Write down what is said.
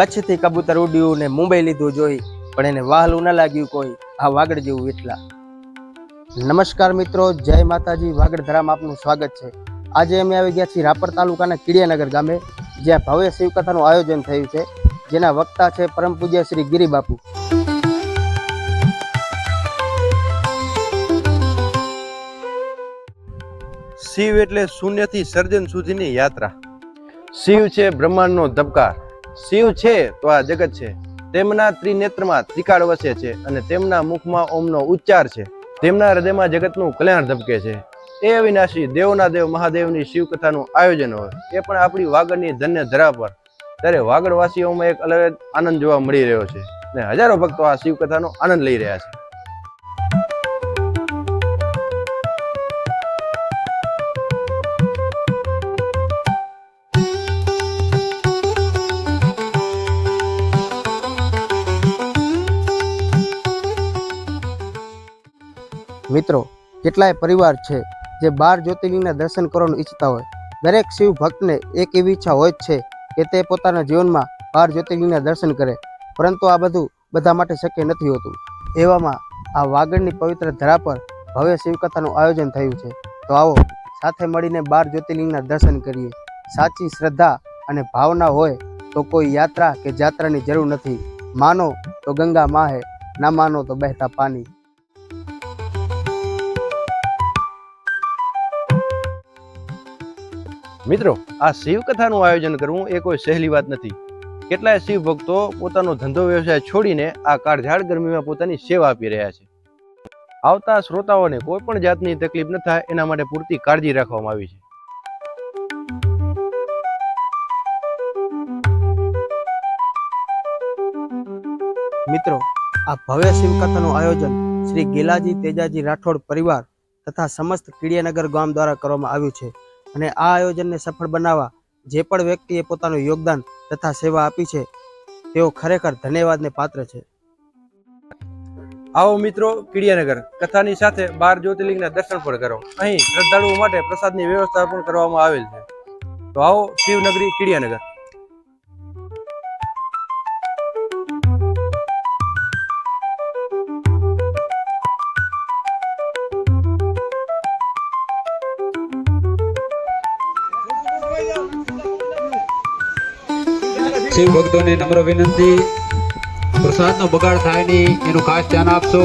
કચ્છથી કબૂતર ઉડ્યું ને મુંબઈ લીધું જોઈ પણ એને વહાલું ન લાગ્યું કોઈ. આ વાગડ જેવું એટલા. નમસ્કાર મિત્રો જય માતાજી વાગડ ધરામાં આપનું સ્વાગત છે. આજે અમે આવી ગયા છીએ રાપર તાલુકાના કીડિયાનગર ગામે જ્યાં ભવ્ય શિવકથાનું આયોજન થયું છે જેના વક્તા છે પરમ પૂજ્ય શ્રી ગિરિબાપુ. શિવ એટલે શૂન્યથી સર્જન સુધીની યાત્રા. શિવ છે બ્રહ્માંડનો ધબકાર. શિવ છે તો આ જગત છે. તેમના ત્રિનેત્રમાં ત્રિકાળ વસે છે અને તેમના મુખમાં ઓમનો ઉચ્ચાર છે. તેમના હૃદયમાં જગતનું કલ્યાણ ધબકે છે. એ અવિનાશી દેવના દેવ મહાદેવની શિવ કથાનું આયોજન હોય. એ પણ આપણી વાગડની ધન્ય ધરા પર. ત્યારે વાગડવાસીઓમાં એક અલગ આનંદ જોવા મળી રહ્યો છે. અને હજારો ભક્તો આ શિવ કથાનો આનંદ લઈ રહ્યા છે. કેટલાય પરિવાર છે જે બાર જ્યોતિર્લિંગના દર્શન કરવાનું ઈચ્છતા હોય. દરેક શિવ ભક્તને એક એવી ઈચ્છા હોય જ છે કે તે પોતાના જીવનમાં બાર જ્યોતિર્લિંગના દર્શન કરે, પરંતુ આ બધું બધા માટે શક્ય નથી હોતું. એવામાં આ વાગડની પવિત્ર ધરા પર ભવ્ય શિવકથાનું આયોજન થયું છે. તો આવો સાથે મળીને બાર જ્યોતિર્લિંગના દર્શન કરીએ. સાચી શ્રદ્ધા અને ભાવના હોય તો કોઈ યાત્રા કે જાત્રાની જરૂર નથી. માનો તો ગંગા માહે, ના માનો તો બહેતા પાણી મિત્રો, આ શિવ કથાનું આયોજન કરવું એ કોઈ સહેલી વાત નથી. કેટલાય શિવ ભક્તો પોતાનો ધંધો વ્યવસાય છોડીને આ કાળઝાળ ગરમીમાં પોતાની સેવા આપી રહ્યા છે. આવતા શ્રોતાઓને કોઈ પણ જાતની તકલીફ ન થાય, એના માટે પૂરતી કાળજી રાખવામાં આવી છે. મિત્રો, આ ભવ્ય શિવકથાનું આયોજન શ્રી ગેલાજી તેજાજી રાઠોડ પરિવાર તથા સમસ્ત કીડિયાનગર ગામ દ્વારા કરવામાં આવ્યું છે. અને આ આયોજનને સફળ બનાવવા જે પણ વ્યક્તિએ પોતાનું યોગદાન તથા સેવા આપી છે, તેઓ ખરેખર ધન્યવાદને પાત્ર છે. આવો મિત્રો, કીડિયાનગર. કથાની સાથે બાર જ્યોતિર્લિંગના દર્શન પણ કરો. અહીં શ્રદ્ધાળુઓ માટે પ્રસાદની વ્યવસ્થા પણ કરવામાં આવેલ છે. તો આવો શિવનગરી કીડિયાનગર. શિવ ભક્તોને નમ્ર વિનંતી. પ્રસાદનો બગાડ થાય નહીં એનું ખાસ ધ્યાન આપશો.